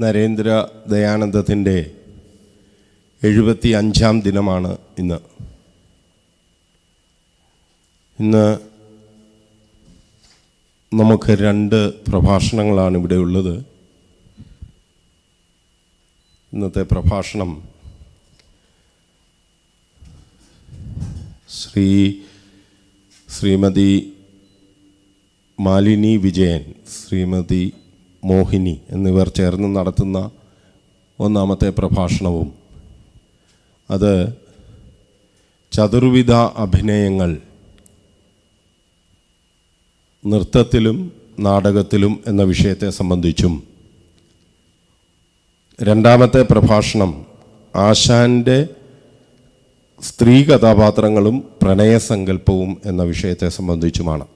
നരേന്ദ്ര ദയാനന്ദത്തിന്റെ എഴുപത്തി അഞ്ചാം ദിനമാണ് ഇന്ന്. ഇന്ന് നമുക്ക് രണ്ട് പ്രഭാഷണങ്ങളാണ് ഇവിടെ ഉള്ളത്. ഇന്നത്തെ പ്രഭാഷണം ശ്രീ ശ്രീമതി മാലിനി വിജയൻ ശ്രീമതി മോഹിനി എന്നിവർ ചേർന്ന് നടത്തുന്ന ഒന്നാമത്തെ പ്രഭാഷണവും അത് ചതുർവിധ അഭിനയങ്ങൾ നൃത്തത്തിലും നാടകത്തിലും എന്ന വിഷയത്തെ സംബന്ധിച്ചും രണ്ടാമത്തെ പ്രഭാഷണം ആശാന്റെ സ്ത്രീ കഥാപാത്രങ്ങളും പ്രണയസങ്കല്പവും എന്ന വിഷയത്തെ സംബന്ധിച്ചുമാണ്.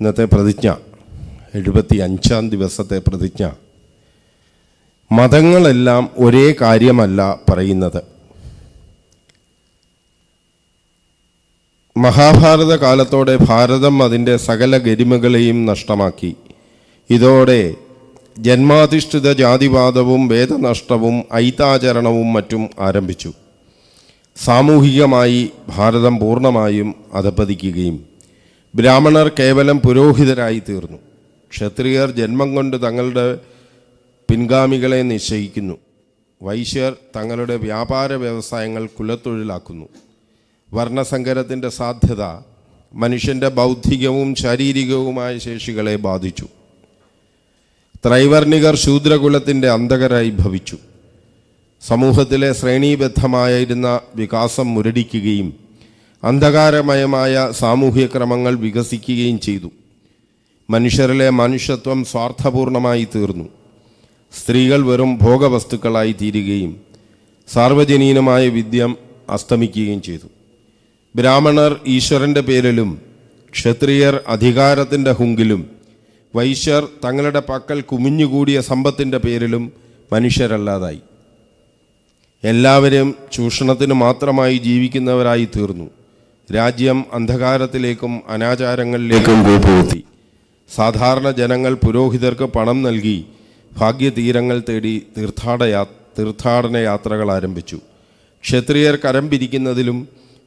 ഇന്നത്തെ പ്രതിജ്ഞ. എഴുപത്തി അഞ്ചാം ദിവസത്തെ പ്രതിജ്ഞ. മതങ്ങളെല്ലാം ഒരേ കാര്യമല്ല പറയുന്നത്. മഹാഭാരത കാലത്തോടെ ഭാരതം അതിന്റെ സകല ഗരിമകളെയും നഷ്ടമാക്കി. ഇതോടെ ജന്മാധിഷ്ഠിത ജാതിവാദവും വേദനഷ്ടവും ഐതാചരണവും മറ്റും ആരംഭിച്ചു. സാമൂഹികമായി ഭാരതം പൂർണമായും അധപ്പതിക്കുകയും ബ്രാഹ്മണർ കേവലം പുരോഹിതരായി തീർന്നു. ക്ഷത്രിയർ ജന്മം കൊണ്ട് തങ്ങളുടെ പിൻഗാമികളെ നിശ്ചയിക്കുന്നു. വൈശ്യർ തങ്ങളുടെ വ്യാപാര വ്യവസായങ്ങൾ കുലത്തൊഴിലാക്കുന്നു. വർണസങ്കരത്തിന്റെ സാധ്യത മനുഷ്യന്റെ ബൗദ്ധികവും ശാരീരികവുമായ ശേഷികളെ ബാധിച്ചു. ത്രൈവർണികർ ശൂദ്രകുലത്തിന്റെ അന്തകരായി ഭവിച്ചു. സമൂഹത്തിലെ ശ്രേണീബദ്ധമായിരുന്ന വികാസം മുരടിക്കുകയും അന്ധകാരമയമായ സാമൂഹ്യ ക്രമങ്ങൾ വികസിക്കുകയും ചെയ്തു. മനുഷ്യരിലെ മനുഷ്യത്വം സ്വാർത്ഥപൂർണമായി തീർന്നു. സ്ത്രീകൾ വെറും ഭോഗവസ്തുക്കളായി തീരുകയും സാർവജനീനമായ വിദ്യം അസ്തമിക്കുകയും ചെയ്തു. ബ്രാഹ്മണർ ഈശ്വരന്റെ പേരിലും ക്ഷത്രിയർ അധികാരത്തിന്റെ ഹുങ്കിലും വൈശ്യർ തങ്ങളുടെ പക്കൽ കുമിഞ്ഞുകൂടിയ സമ്പത്തിന്റെ പേരിലും മനുഷ്യരല്ലാതായി. എല്ലാവരും ചൂഷണത്തിന് മാത്രമായി ജീവിക്കുന്നവരായി തീർന്നു. രാജ്യം അന്ധകാരത്തിലേക്കും അനാചാരങ്ങളിലേക്കും കൂപ്പുകുത്തി സാധാരണ ജനങ്ങൾ പുരോഹിതർക്ക് പണം നൽകി ഭാഗ്യതീരങ്ങൾ തേടി തീർത്ഥാടയാ തീർത്ഥാടന യാത്രകൾ ആരംഭിച്ചു. ക്ഷത്രിയർ കരം പിരിക്കുന്നതിലും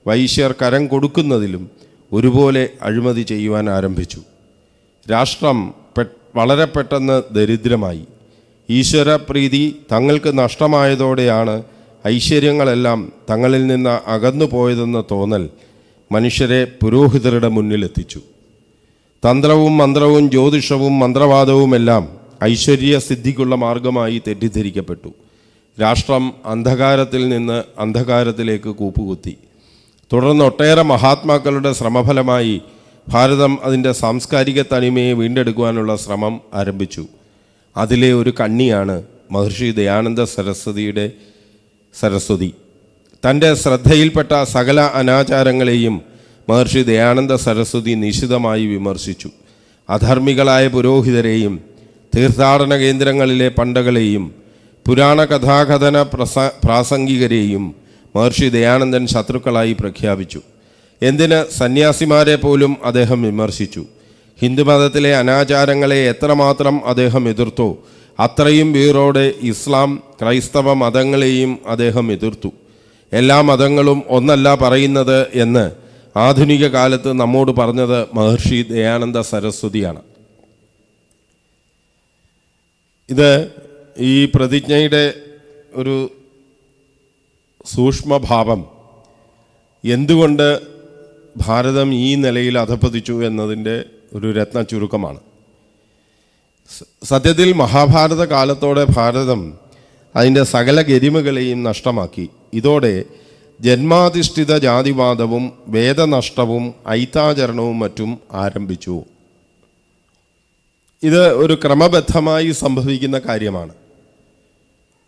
വൈശ്യർ കരം കൊടുക്കുന്നതിലും ഒരുപോലെ അഴിമതി ചെയ്യുവാൻ ആരംഭിച്ചു. രാഷ്ട്രം വളരെ പെട്ടെന്ന് ദരിദ്രമായി. ഈശ്വരപ്രീതി തങ്ങൾക്ക് നഷ്ടമായതോടെയാണ് ഐശ്വര്യങ്ങളെല്ലാം തങ്ങളിൽ നിന്ന് അകന്നു പോയതെന്ന തോന്നൽ മനുഷ്യരെ പുരോഹിതരുടെ മുന്നിലെത്തിച്ചു. തന്ത്രവും മന്ത്രവും ജ്യോതിഷവും മന്ത്രവാദവുമെല്ലാം ഐശ്വര്യ സിദ്ധിക്കുള്ള മാർഗമായി തെറ്റിദ്ധരിക്കപ്പെട്ടു. രാഷ്ട്രം അന്ധകാരത്തിൽ നിന്ന് അന്ധകാരത്തിലേക്ക് കൂപ്പുകുത്തി. തുടർന്ന് ഒട്ടേറെ മഹാത്മാക്കളുടെ ശ്രമഫലമായി ഭാരതം അതിന്റെ സാംസ്കാരിക തനിമയെ വീണ്ടെടുക്കുവാനുള്ള ശ്രമം ആരംഭിച്ചു. അതിലെ ഒരു കണ്ണിയാണ് മഹർഷി ദയാനന്ദ സരസ്വതിയുടെ സരസ്വതി. തന്റെ ശ്രദ്ധയിൽപ്പെട്ട സകല അനാചാരങ്ങളെയും മഹർഷി ദയാനന്ദ സരസ്വതി നിശിതമായി വിമർശിച്ചു. അധർമ്മികളായ പുരോഹിതരെയും തീർത്ഥാടന കേന്ദ്രങ്ങളിലെ പണ്ടകളെയും പുരാണ കഥാകഥന പ്രസ പ്രാസംഗികരെയും മഹർഷി ദയാനന്ദൻ ശത്രുക്കളായി പ്രഖ്യാപിച്ചു. എന്തിന് സന്യാസിമാരെ പോലും അദ്ദേഹം വിമർശിച്ചു? ഹിന്ദുമതത്തിലെ അനാചാരങ്ങളെ എത്രമാത്രം അദ്ദേഹം എതിർത്തോ അത്രയും വീറോടെ ഇസ്ലാം ക്രൈസ്തവ മതങ്ങളെയും അദ്ദേഹം എതിർത്തു. എല്ലാ മതങ്ങളും ഒന്നല്ല പറയുന്നത് എന്ന് ആധുനിക കാലത്ത് നമ്മോട് പറഞ്ഞത് മഹർഷി ദയാനന്ദ സരസ്വതിയാണ്. ഇത് ഈ പ്രതിജ്ഞയുടെ ഒരു സൂക്ഷ്മഭാവം. എന്തുകൊണ്ട് ഭാരതം ഈ നിലയിൽ അധപ്പതിച്ചു എന്നതിന്റെ ഒരു രത്ന ചുരുക്കമാണ്. സത്യത്തിൽ മഹാഭാരത കാലത്തോടെ ഭാരതം അതിന്റെ സകല ഗരിമകളെയും നഷ്ടമാക്കി. ഇതോടെ ജന്മാധിഷ്ഠിത ജാതിവാദവും വേദനഷ്ടവും ഐതാചരണവും മറ്റും ആരംഭിച്ചു. ഇത് ഒരു ക്രമബദ്ധമായി സംഭവിക്കുന്ന കാര്യമാണ്.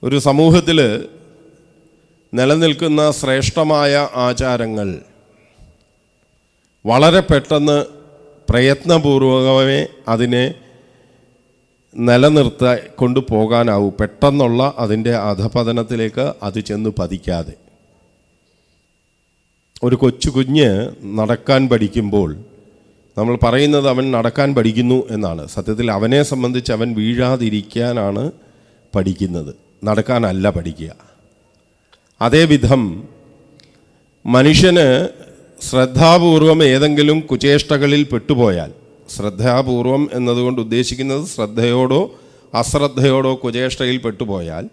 ഒരു സമൂഹത്തിൽ നിലനിൽക്കുന്ന ശ്രേഷ്ഠമായ ആചാരങ്ങൾ വളരെ പെട്ടെന്ന് പ്രയത്നപൂർവകമേ അതിനെ നിലനിർത്ത കൊണ്ടുപോകാനാവൂ. പെട്ടെന്നുള്ള അതിന്റെ അധപതനത്തിലേക്ക് അത് ചെന്ന് പതിക്കാതെ. ഒരു കൊച്ചു കുഞ്ഞ് നടക്കാൻ പഠിക്കുമ്പോൾ നമ്മൾ പറയുന്നത് അവൻ നടക്കാൻ പഠിക്കുന്നു എന്നാണ്. സത്യത്തിൽ അവനെ സംബന്ധിച്ച് അവൻ വീഴാതിരിക്കാനാണ് പഠിക്കുന്നത്. നടക്കാനല്ല പഠിക്കുക. അതേവിധം മനുഷ്യന് ശ്രദ്ധാപൂർവം ഏതെങ്കിലും കുചേഷ്ടകളിൽ പെട്ടുപോയാൽ ശ്രദ്ധാപൂർവം എന്നതുകൊണ്ട് ഉദ്ദേശിക്കുന്നത് ശ്രദ്ധയോടോ അശ്രദ്ധയോടോ കുചേഷ്ടയിൽ പെട്ടുപോയാൽ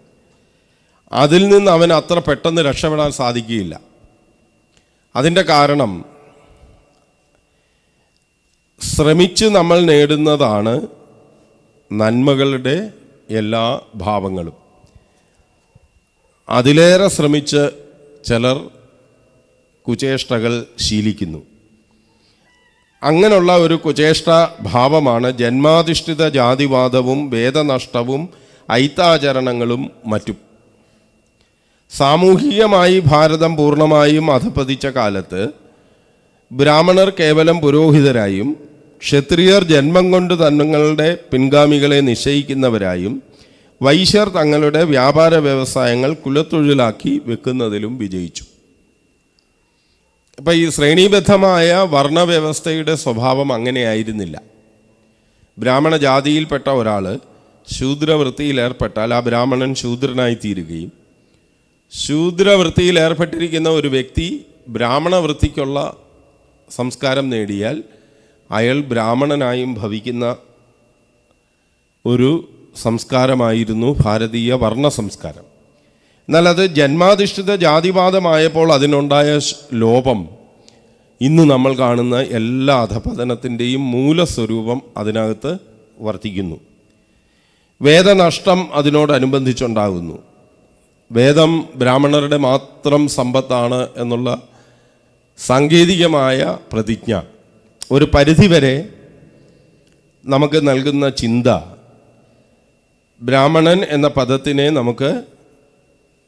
അതിൽ നിന്ന് അവൻ അത്ര പെട്ടെന്ന് രക്ഷപ്പെടാൻ സാധിക്കുകയില്ല. അതിന്റെ കാരണം ശ്രമിച്ച് നമ്മൾ നേടുന്നതാണ് നന്മകളുടെ എല്ലാ ഭാവങ്ങളും. അതിലേറെ ശ്രമിച്ച് ചിലർ കുചേഷ്ടകൾ ശീലിക്കുന്നു. അങ്ങനെയുള്ള ഒരു കുചേഷ്ട ഭാവമാണ് ജന്മാധിഷ്ഠിത ജാതിവാദവും വേദനഷ്ടവും ഐത്താചരണങ്ങളും മറ്റും. സാമൂഹികമായി ഭാരതം പൂർണമായും അധപ്പതിച്ച കാലത്ത് ബ്രാഹ്മണർ കേവലം പുരോഹിതരായും ക്ഷത്രിയർ ജന്മം കൊണ്ട് തങ്ങളുടെ പിൻഗാമികളെ നിശ്ചയിക്കുന്നവരായും വൈശ്യർ തങ്ങളുടെ വ്യാപാര വ്യവസായങ്ങൾ കുലത്തൊഴിലാക്കി വെക്കുന്നതിലും വിജയിച്ചു. ഇപ്പം ഈ ശ്രേണീബദ്ധമായ വർണവ്യവസ്ഥയുടെ സ്വഭാവം അങ്ങനെയായിരുന്നില്ല. ബ്രാഹ്മണ ജാതിയിൽപ്പെട്ട ഒരാൾ ശൂദ്രവൃത്തിയിലേർപ്പെട്ടാൽ ആ ബ്രാഹ്മണൻ ശൂദ്രനായി തീരുകയും ശൂദ്രവൃത്തിയിൽ ഏർപ്പെട്ടിരിക്കുന്ന ഒരു വ്യക്തി ബ്രാഹ്മണ വൃത്തിക്കുള്ള സംസ്കാരം നേടിയാൽ അയാൾ ബ്രാഹ്മണനായും ഭവിക്കുന്ന ഒരു സംസ്കാരമായിരുന്നു ഭാരതീയ വർണ സംസ്കാരം എന്നാൽ അത് ജന്മാധിഷ്ഠിത ജാതിവാദമായപ്പോൾ അതിനുണ്ടായ ലോപം ഇന്ന് നമ്മൾ കാണുന്ന എല്ലാ അധപതനത്തിന്റെയും മൂലസ്വരൂപം അതിനകത്ത് വർത്തിക്കുന്നു. വേദനഷ്ടം അതിനോടനുബന്ധിച്ചുണ്ടാകുന്നു. വേദം ബ്രാഹ്മണരുടെ മാത്രം സമ്പത്താണ് എന്നുള്ള സാങ്കേതികമായ പ്രതിജ്ഞ. ഒരു പരിധിവരെ നമുക്ക് നൽകുന്ന ചിന്ത ബ്രാഹ്മണൻ എന്ന പദത്തിനെ നമുക്ക്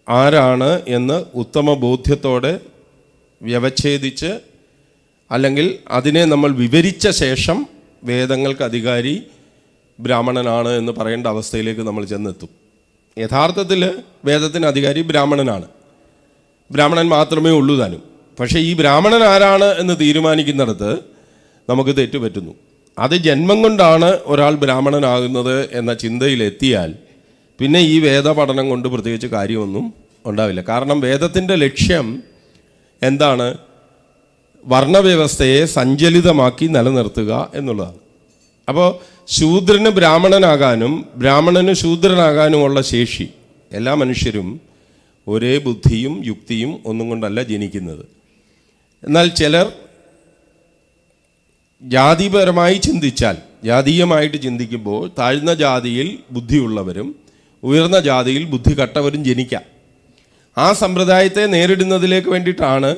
ആരാണ് എന്ന് ഉത്തമ ബോധ്യത്തോടെ വ്യവച്ഛേദിച്ച് അല്ലെങ്കിൽ അതിനെ നമ്മൾ വിവരിച്ച ശേഷം വേദങ്ങൾക്ക് അധികാരി ബ്രാഹ്മണനാണ് എന്ന് പറയേണ്ട അവസ്ഥയിലേക്ക് നമ്മൾ ചെന്നെത്തും. യഥാർത്ഥത്തിൽ വേദത്തിന് അധികാരി ബ്രാഹ്മണനാണ്. ബ്രാഹ്മണൻ മാത്രമേ ഉള്ളൂ താനും. പക്ഷേ ഈ ബ്രാഹ്മണൻ ആരാണ് എന്ന് തീരുമാനിക്കുന്നിടത്ത് നമുക്ക് തെറ്റുപറ്റുന്നു അത് ജന്മം കൊണ്ടാണ് ഒരാൾ ബ്രാഹ്മണനാകുന്നത് എന്ന ചിന്തയിലെത്തിയാൽ പിന്നെ ഈ വേദ പഠനം കൊണ്ട് പ്രത്യേകിച്ച് കാര്യമൊന്നും ഉണ്ടാവില്ല. കാരണം വേദത്തിന്റെ ലക്ഷ്യം എന്താണ്? വർണവ്യവസ്ഥയെ സഞ്ചലിതമാക്കി നിലനിർത്തുക എന്നുള്ളതാണ്. അപ്പോൾ ശൂദ്രന് ബ്രാഹ്മണനാകാനും ബ്രാഹ്മണന് ശൂദ്രനാകാനുമുള്ള ശേഷി എല്ലാ മനുഷ്യരും ഒരേ ബുദ്ധിയും യുക്തിയും ഒന്നും കൊണ്ടല്ല ജനിക്കുന്നത്. എന്നാൽ ചിലർ ജാതിപരമായി ചിന്തിച്ചാൽ ജാതീയമായിട്ട് ചിന്തിക്കുമ്പോൾ താഴ്ന്ന ജാതിയിൽ ബുദ്ധിയുള്ളവരും ഉയർന്ന ജാതിയിൽ ബുദ്ധി കട്ടവരും ജനിക്കാം. ആ സമ്പ്രദായത്തെ നേരിടുന്നതിലേക്ക് വേണ്ടിയിട്ടാണ്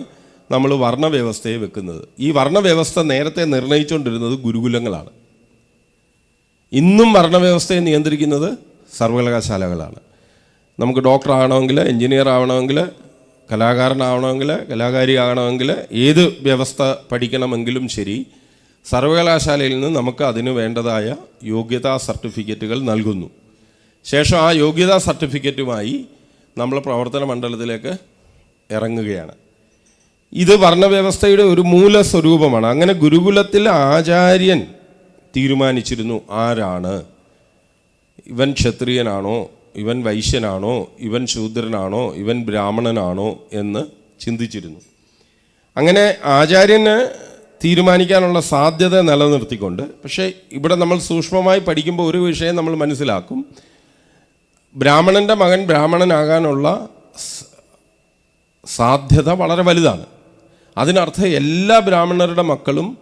നമ്മൾ വർണവ്യവസ്ഥയെ വെക്കുന്നത്. ഈ വർണവ്യവസ്ഥ നേരത്തെ നിർണയിച്ചുകൊണ്ടിരുന്നത് ഗുരുകുലങ്ങളാണ്. ഇന്നും ഭരണവ്യവസ്ഥയെ നിയന്ത്രിക്കുന്നത് സർവകലാശാലകളാണ് നമുക്ക് ഡോക്ടർ ആകണമെങ്കിൽ എഞ്ചിനീയർ ആവണമെങ്കിൽ കലാകാരനാവണമെങ്കിൽ കലാകാരി ആകണമെങ്കിൽ ഏത് വ്യവസ്ഥ പഠിക്കണമെങ്കിലും ശരി സർവകലാശാലയിൽ നിന്ന് നമുക്ക് അതിന് വേണ്ടതായ യോഗ്യതാ സർട്ടിഫിക്കറ്റുകൾ നൽകുന്നു. ശേഷം ആ യോഗ്യതാ സർട്ടിഫിക്കറ്റുമായി നമ്മൾ പ്രവർത്തന മണ്ഡലത്തിലേക്ക് ഇറങ്ങുകയാണ്. ഇത് വർണവ്യവസ്ഥയുടെ ഒരു മൂല സ്വരൂപമാണ് അങ്ങനെ ഗുരുകുലത്തിൽ ആചാര്യൻ തീരുമാനിച്ചിരുന്നു ആരാണ്? ഇവൻ ക്ഷത്രിയനാണോ? ഇവൻ വൈശ്യനാണോ? ഇവൻ ശൂദ്രനാണോ? ഇവൻ ബ്രാഹ്മണനാണോ? എന്ന് ചിന്തിച്ചിരുന്നു. അങ്ങനെ ആചാര്യന് തീരുമാനിക്കാനുള്ള സാധ്യത നിലനിർത്തിക്കൊണ്ട് പക്ഷേ ഇവിടെ നമ്മൾ സൂക്ഷ്മമായി പഠിക്കുമ്പോൾ ഒരു വിഷയം നമ്മൾ മനസ്സിലാക്കും. ബ്രാഹ്മണന്റെ മകൻ ബ്രാഹ്മണനാകാനുള്ള സാധ്യത വളരെ വലുതാണ്. അതിനർത്ഥം എല്ലാ ബ്രാഹ്മണരുടെ മക്കളും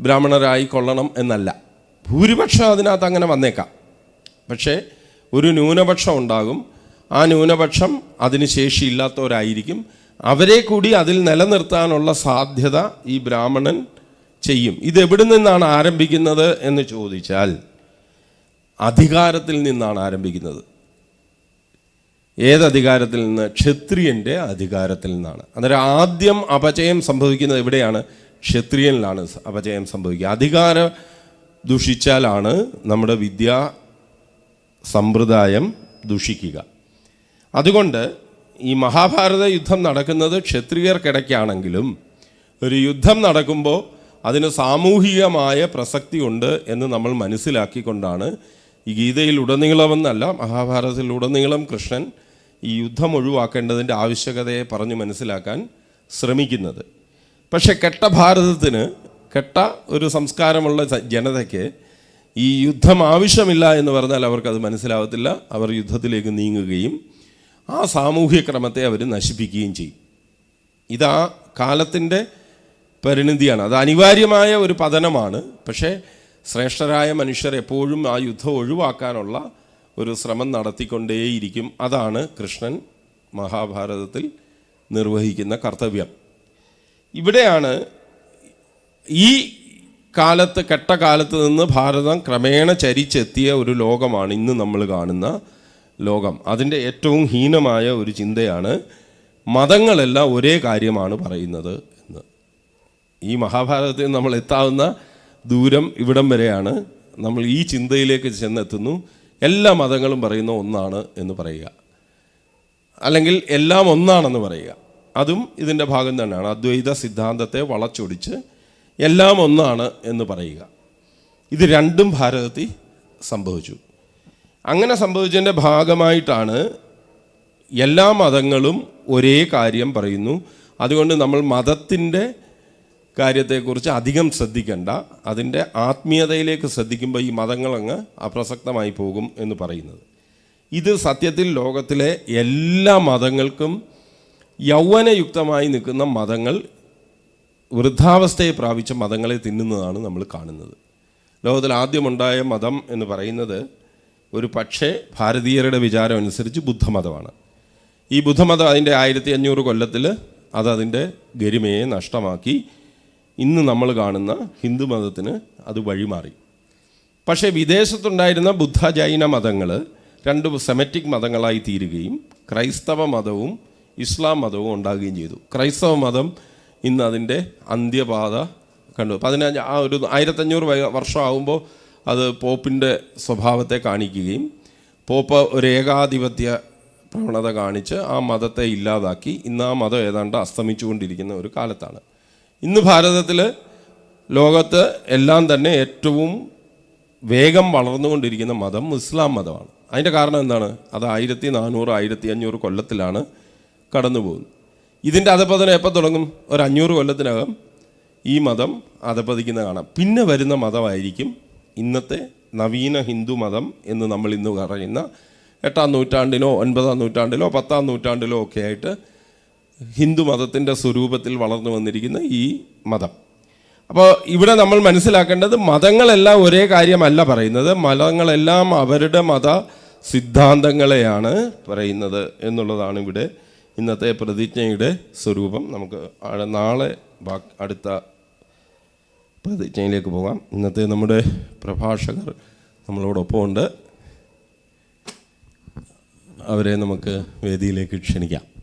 ബ്രാഹ്മണരായി കൊള്ളണം എന്നല്ല. ഭൂരിപക്ഷം അതിനകത്ത് അങ്ങനെ വന്നേക്കാം. പക്ഷേ ഒരു ന്യൂനപക്ഷം ഉണ്ടാകും. ആ ന്യൂനപക്ഷം അതിന് ശേഷിയില്ലാത്തവരായിരിക്കും. അവരെ കൂടി അതിൽ നിലനിർത്താനുള്ള സാധ്യത ഈ ബ്രാഹ്മണൻ ചെയ്യും. ഇതെവിടെ നിന്നാണ് ആരംഭിക്കുന്നത് എന്ന് ചോദിച്ചാൽ അധികാരത്തിൽ നിന്നാണ് ആരംഭിക്കുന്നത്. ഏതധികാരത്തിൽ നിന്ന്? ക്ഷത്രിയന്റെ അധികാരത്തിൽ നിന്നാണ്. അന്നേരം ആദ്യം അപചയം സംഭവിക്കുന്നത് എവിടെയാണ്? ക്ഷത്രിയനിലാണ് അപചയം സംഭവിക്കുക. അധികാരം ദുഷിച്ചാലാണ് നമ്മുടെ വിദ്യാ സമ്പ്രദായം ദുഷിക്കുക. അതുകൊണ്ട് ഈ മഹാഭാരത യുദ്ധം നടക്കുന്നത് ക്ഷത്രിയർക്കിടയ്ക്കാണെങ്കിലും ഒരു യുദ്ധം നടക്കുമ്പോൾ അതിന് സാമൂഹികമായ പ്രസക്തി ഉണ്ട് എന്ന് നമ്മൾ മനസ്സിലാക്കിക്കൊണ്ടാണ് ഈ ഗീതയിൽ ഉടനീളമെന്നല്ല മഹാഭാരതത്തിൽ ഉടനീളം കൃഷ്ണൻ ഈ യുദ്ധം ഒഴിവാക്കേണ്ടതിന്റെ ആവശ്യകതയെ പറഞ്ഞു മനസ്സിലാക്കാൻ ശ്രമിക്കുന്നത്. പക്ഷേ കെട്ട ഭാരതത്തിന് കെട്ട ഒരു സംസ്കാരമുള്ള ജനതയ്ക്ക് ഈ യുദ്ധം ആവശ്യമില്ല എന്ന് പറഞ്ഞാൽ അവർക്കത് മനസ്സിലാവത്തില്ല. അവർ യുദ്ധത്തിലേക്ക് നീങ്ങുകയും ആ സാമൂഹ്യ ക്രമത്തെ അവർ നശിപ്പിക്കുകയും ചെയ്യും. ഇതാ കാലത്തിന്റെ പരിണിതിയാണ്. അത് അനിവാര്യമായ ഒരു പതനമാണ്. പക്ഷേ ശ്രേഷ്ഠരായ മനുഷ്യർ എപ്പോഴും ആ യുദ്ധം ഒഴിവാക്കാനുള്ള ഒരു ശ്രമം നടത്തിക്കൊണ്ടേയിരിക്കും. അതാണ് കൃഷ്ണൻ മഹാഭാരതത്തിൽ നിർവഹിക്കുന്ന കർത്തവ്യം. ഇവിടെയാണ് ഈ കാലത്ത് കെട്ട കാലത്ത് നിന്ന് ഭാരതം ക്രമേണ ചരിച്ചെത്തിയ ഒരു ലോകമാണ് ഇന്ന് നമ്മൾ കാണുന്ന ലോകം. അതിന്റെ ഏറ്റവും ഹീനമായ ഒരു ചിന്തയാണ് മതങ്ങളെല്ലാം ഒരേ കാര്യമാണ് പറയുന്നത് എന്ന്. ഈ മഹാഭാരതത്തിൽ നമ്മൾ എത്താവുന്ന ദൂരം ഇവിടം വരെയാണ്. നമ്മൾ ഈ ചിന്തയിലേക്ക് ചെന്നെത്തുന്നു. എല്ലാ മതങ്ങളും പറയുന്ന ഒന്നാണ് എന്ന് പറയുക. അല്ലെങ്കിൽ എല്ലാം ഒന്നാണെന്ന് പറയുക. അതും ഇതിന്റെ ഭാഗം തന്നെയാണ്. അദ്വൈത സിദ്ധാന്തത്തെ വളച്ചൊടിച്ച് എല്ലാം ഒന്നാണ് എന്ന് പറയുക. ഇത് രണ്ടും ഭാരതത്തിൽ സംഭവിച്ചു. അങ്ങനെ സംഭവിച്ചതിന്റെ ഭാഗമായിട്ടാണ് എല്ലാ മതങ്ങളും ഒരേ കാര്യം പറയുന്നു. അതുകൊണ്ട് നമ്മൾ മതത്തിന്റെ കാര്യത്തെക്കുറിച്ച് അധികം ശ്രദ്ധിക്കേണ്ട. അതിന്റെ ആത്മീയതയിലേക്ക് ശ്രദ്ധിക്കുമ്പോൾ ഈ മതങ്ങളങ്ങ് അപ്രസക്തമായി പോകും എന്ന് പറയുന്നത്. ഇത് സത്യത്തിൽ ലോകത്തിലെ എല്ലാ മതങ്ങൾക്കും യൗവനയുക്തമായി നിൽക്കുന്ന മതങ്ങൾ വൃദ്ധാവസ്ഥയെ പ്രാപിച്ച മതങ്ങളെ തിന്നുന്നതാണ് നമ്മൾ കാണുന്നത്. ലോകത്തിൽ ആദ്യമുണ്ടായ മതം എന്ന് പറയുന്നത് ഒരു പക്ഷേ ഭാരതീയരുടെ വിചാരം അനുസരിച്ച് ബുദ്ധമതമാണ്. ഈ ബുദ്ധമതം അതിന്റെ ആയിരത്തി അഞ്ഞൂറ് കൊല്ലത്തിൽ അത് അതിന്റെ ഗരിമയെ നഷ്ടമാക്കി ഇന്ന് നമ്മൾ കാണുന്ന ഹിന്ദു മതത്തിന് അത് വഴിമാറി. പക്ഷേ വിദേശത്തുണ്ടായിരുന്ന ബുദ്ധ ജൈന മതങ്ങൾ രണ്ട് സെമറ്റിക് മതങ്ങളായി തീരുകയും ക്രൈസ്തവ മതവും ഇസ്ലാം മതവും ഉണ്ടാകുകയും ചെയ്തു. ക്രൈസ്തവ മതം ഇന്ന് അതിന്റെ അന്ത്യപാത കണ്ടു. പതിനഞ്ച് ആ ഒരു ആയിരത്തഞ്ഞൂറ് വർഷമാകുമ്പോൾ അത് പോപ്പിന്റെ സ്വഭാവത്തെ കാണിക്കുകയും പോപ്പ് ഒരു ഏകാധിപത്യ പ്രവണത കാണിച്ച് ആ മതത്തെ ഇല്ലാതാക്കി. ഇന്ന് ആ മതം ഏതാണ്ട് അസ്തമിച്ചുകൊണ്ടിരിക്കുന്ന ഒരു കാലത്താണ്. ഇന്ന് ഭാരതത്തിൽ ലോകത്ത് എല്ലാം തന്നെ ഏറ്റവും വേഗം വളർന്നുകൊണ്ടിരിക്കുന്ന മതം ഇസ്ലാം മതമാണ്. അതിന്റെ കാരണം എന്താണ്? അത് ആയിരത്തി നാനൂറ് ആയിരത്തി അഞ്ഞൂറ് കൊല്ലത്തിലാണ് കടന്നു പോകുന്നത് ഇതിന്റെ അധപതനം എപ്പോൾ തുടങ്ങും? ഒരു അഞ്ഞൂറ് കൊല്ലത്തിനകം ഈ മതം അധപതിക്കുന്ന കാണാം. പിന്നെ വരുന്ന മതമായിരിക്കും ഇന്നത്തെ നവീന ഹിന്ദു മതം എന്ന് നമ്മൾ ഇന്ന് പറയുന്ന എട്ടാം നൂറ്റാണ്ടിലോ ഒൻപതാം നൂറ്റാണ്ടിലോ പത്താം നൂറ്റാണ്ടിലോ ഒക്കെ ആയിട്ട് ഹിന്ദു മതത്തിന്റെ സ്വരൂപത്തിൽ വളർന്നു വന്നിരിക്കുന്ന ഈ മതം. അപ്പോൾ ഇവിടെ നമ്മൾ മനസ്സിലാക്കേണ്ടത് മതങ്ങളെല്ലാം ഒരേ കാര്യമല്ല പറയുന്നത്. മതങ്ങളെല്ലാം അവരുടെ മത സിദ്ധാന്തങ്ങളെയാണ് പറയുന്നത് എന്നുള്ളതാണ് ഇവിടെ ഇന്നത്തെ പ്രതിജ്ഞയുടെ സ്വരൂപം നമുക്ക് നാളെ അടുത്ത പ്രതിജ്ഞയിലേക്ക് പോകാം. ഇന്നത്തെ നമ്മുടെ പ്രഭാഷകർ നമ്മളോടൊപ്പം ഉണ്ട്. അവരെ നമുക്ക് വേദിയിലേക്ക് ക്ഷണിക്കാം.